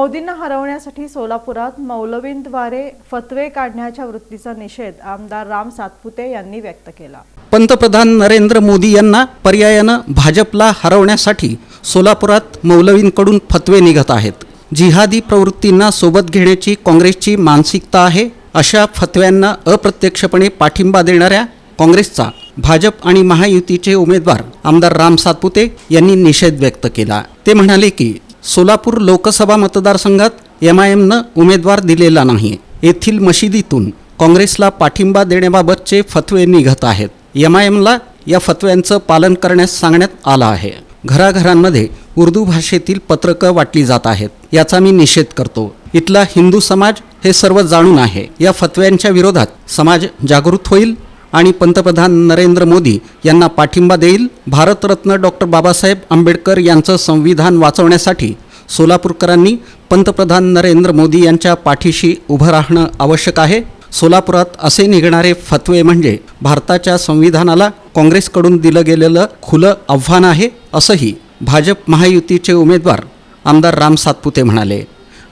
मोदींना हरवण्यासाठी सोलापुरात मौलवींद्वारे फतवे काढण्याच्या वृत्तीचा निषेध आमदार राम सातपुते यांनी व्यक्त केला. पंतप्रधान नरेंद्र मोदी यांना पर्यायानं भाजपला हरवण्यासाठी सोलापुरात मौलवींकडून फतवे निघत आहेत. जिहादी प्रवृत्तींना सोबत घेण्याची काँग्रेसची मानसिकता आहे अशा फतव्यांना अप्रत्यक्षपणे पाठिंबा देणाऱ्या काँग्रेसचा भाजप आणि महायुतीचे उमेदवार आमदार राम सातपुते यांनी निषेध व्यक्त केला. ते म्हणाले की सोलापूर लोकसभा मतदारसंघात एम आय एमनं उमेदवार दिलेला नाही येथील मशिदीतून काँग्रेसला पाठिंबा देण्याबाबतचे फतवे निघत आहेत. एम आय एमला या फतव्यांचं पालन करण्यास सांगण्यात आलं आहे. घराघरांमध्ये उर्दू भाषेतील पत्रकं वाटली जात आहेत. याचा मी निषेध करतो. इथला हिंदू समाज हे सर्व जाणून आहे. या फतव्यांच्या विरोधात समाज जागृत होईल? आणि पंतप्रधान नरेंद्र मोदी यांना पाठिंबा देईल. भारतरत्न डॉक्टर बाबासाहेब आंबेडकर यांचं संविधान वाचवण्यासाठी सोलापूरकरांनी पंतप्रधान नरेंद्र मोदी यांच्या पाठीशी उभं राहणं आवश्यक आहे. सोलापुरात असे निघणारे फतवे म्हणजे भारताच्या संविधानाला काँग्रेसकडून दिलं गेलेलं खुलं आव्हान आहे असंही भाजप महायुतीचे उमेदवार आमदार राम सातपुते म्हणाले.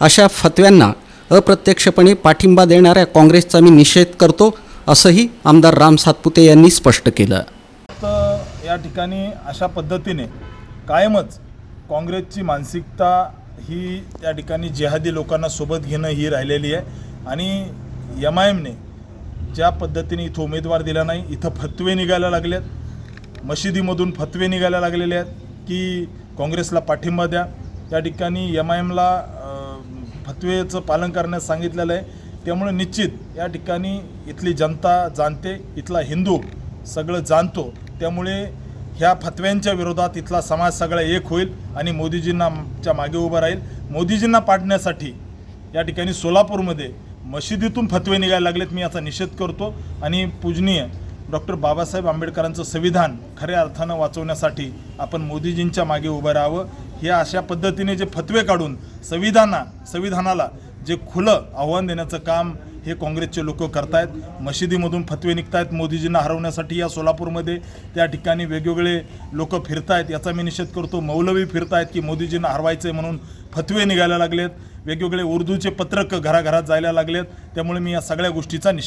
अशा फतव्यांना अप्रत्यक्षपणे पाठिंबा देणाऱ्या काँग्रेसचा मी निषेध करतो. असंही आमदार राम सातपुते यांनी स्पष्ट केलं. तर या ठिकाणी अशा पद्धतीने कायमच काँग्रेसची मानसिकता ही त्या ठिकाणी जिहादी लोकांना सोबत घेणं ही राहिलेली आहे. आणि एम आय एमने ज्या पद्धतीने इथं उमेदवार दिला नाही इथं फतवे निघायला लागलेत. मशिदीमधून फतवे निघायला लागलेले आहेत की काँग्रेसला पाठिंबा द्या. त्या ठिकाणी एम आय एमला फतवेचं पालन करण्यास सांगितलेलं आहे. त्यामुळे निश्चित या ठिकाणी इथली जनता जाणते इथला हिंदू सगळं जाणतो. त्यामुळे ह्या फतव्यांच्या विरोधात इथला समाज सगळा एक होईल आणि मोदीजींनाच्या मागे उभं राहील. मोदीजींना पाडण्यासाठी या ठिकाणी सोलापूरमध्ये मशिदीतून फतवे निघायला लागलेत मी याचा निषेध करतो. आणि पूजनीय डॉक्टर बाबासाहेब आंबेडकरांचं संविधान खऱ्या अर्थानं वाचवण्यासाठी आपण मोदीजींच्या मागे उभं राहावं. हे अशा पद्धतीने जे फतवे काढून संविधाना संविधानाला जे खुलं आव्हान देण्याचं काम हे काँग्रेसचे लोक करतायत. मशिदीमधून फतवे निघतायत मोदीजींना हरवण्यासाठी या सोलापूरमध्ये. त्या ठिकाणी वेगवेगळे लोक फिरतायत याचा मी निषेध करतो. मौलवी फिरतायत की मोदीजींना हरवायचे म्हणून फतवे निघायला लागलेत. वेगवेगळे उर्दूचे पत्रक घराघरात जायला लागलेत. त्यामुळे मी या सगळ्या गोष्टीचा निषेध